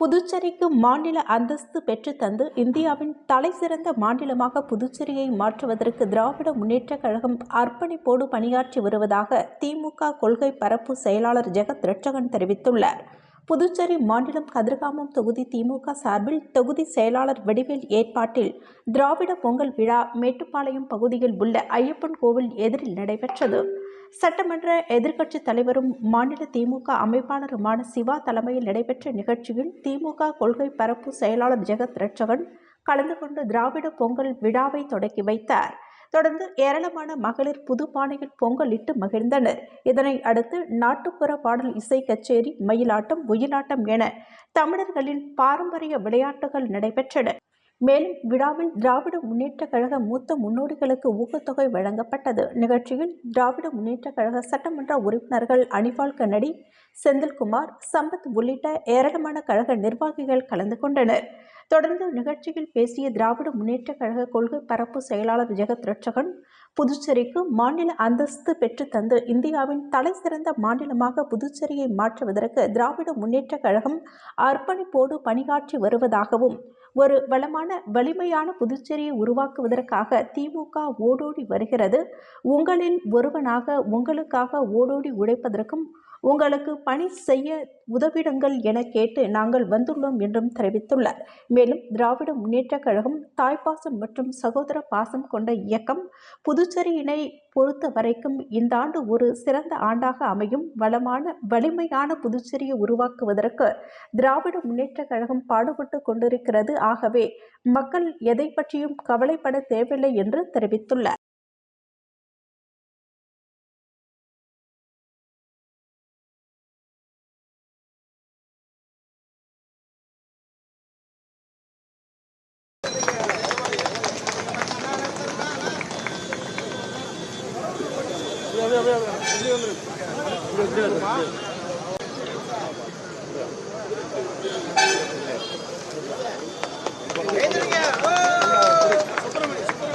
புதுச்சேரிக்கு மாநில அந்தஸ்து பெற்றுத்தந்து இந்தியாவின் தலைசிறந்த மாநிலமாக புதுச்சேரியை மாற்றுவதற்கு திராவிட முன்னேற்றக் கழகம் அர்ப்பணிப்போடு பணியாற்றி வருவதாக திமுக கொள்கை பரப்பு செயலாளர் ஜெகத் ரட்சகன் தெரிவித்துள்ளார். புதுச்சேரி மாநிலம் கதிர்காமம் தொகுதி திமுக சார்பில் தொகுதி செயலாளர் வடிவேல் ஏற்பாட்டில் திராவிட பொங்கல் விழா மேட்டுப்பாளையம் பகுதியில் உள்ள ஐயப்பன் கோவில் எதிரில் நடைபெற்றது. சட்டமன்ற எதிர்க்கட்சித் தலைவரும் மாநில திமுக அமைப்பாளருமான சிவா தலைமையில் நடைபெற்ற நிகழ்ச்சியில் திமுக கொள்கை பரப்பு செயலாளர் ஜெகத் ரட்சகன் கலந்து கொண்டு திராவிட பொங்கல் விழாவை தொடக்கி வைத்தார். தொடர்ந்து ஏராளமான மகளிர் புது பானையில் பொங்கல் இட்டு மகிழ்ந்தனர். இதனை அடுத்து நாட்டுப்புற பாடல் இசை கச்சேரி மயிலாட்டம் ஒயிலாட்டம் என தமிழர்களின் பாரம்பரிய விளையாட்டுகள் நடைபெற்றன. மேலும் விழாவில் திராவிட முன்னேற்றக் கழக மூத்த முன்னோடிகளுக்கு ஊக்கத்தொகை வழங்கப்பட்டது. நிகழ்ச்சியில் திராவிட முன்னேற்றக் கழக சட்டமன்ற உறுப்பினர்கள் அனிபால் கன்னடி செந்தில்குமார் சம்பத் உள்ளிட்ட ஏராளமான கழக நிர்வாகிகள் கலந்து கொண்டனர். தொடர்ந்து நிகழ்ச்சியில் பேசிய திராவிட முன்னேற்றக் கழக கொள்கை பரப்பு செயலாளர் ஜெகத் ரட்சகன் புதுச்சேரிக்கு மாநில அந்தஸ்து பெற்றுத்தந்து இந்தியாவின் தலைசிறந்த மாநிலமாக புதுச்சேரியை மாற்றுவதற்கு திராவிட முன்னேற்றக் கழகம் அர்ப்பணிப்போடு பணியாற்றி வருவதாகவும் ஒரு வளமான வலிமையான புதுச்சேரியை உருவாக்குவதற்காக திமுக ஓடோடி வருகிறது. உங்களில் ஒருவனாக உங்களுக்காக ஓடோடி உழைப்பதற்கும் உங்களுக்கு பணி செய்ய உதவிடுங்கள் என கேட்டு நாங்கள் வந்துள்ளோம் என்றும் தெரிவித்துள்ளார். மேலும் திராவிட முன்னேற்றக் கழகம் தாய்ப்பாசம் மற்றும் சகோதர பாசம் கொண்ட இயக்கம் புதுச்சேரியினை பொறுத்த வரைக்கும் இந்த ஆண்டு ஒரு சிறந்த ஆண்டாக அமையும். வளமான வலிமையான புதுச்சேரியை உருவாக்குவதற்கு திராவிட முன்னேற்றக் கழகம் பாடுபட்டு கொண்டிருக்கிறது. ஆகவே மக்கள் எதை பற்றியும் கவலைப்பட தேவையில்லை என்று தெரிவித்துள்ளார்.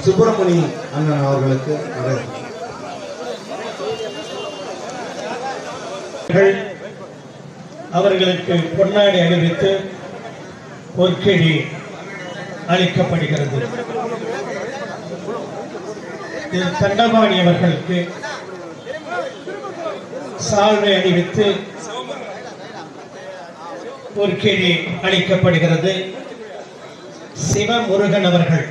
சுப்பிரமணி அண்ணன் அவர்களுக்கு அவர்களுக்கு பொன்னாடி அணிவித்து பொற்கிழி அளிக்கப்படுகிறது. திரு தண்டபாணி அவர்களுக்கு சால்வை அணிவித்து பொற்கிழி அளிக்கப்படுகிறது. சிவமுருகன் அவர்கள்.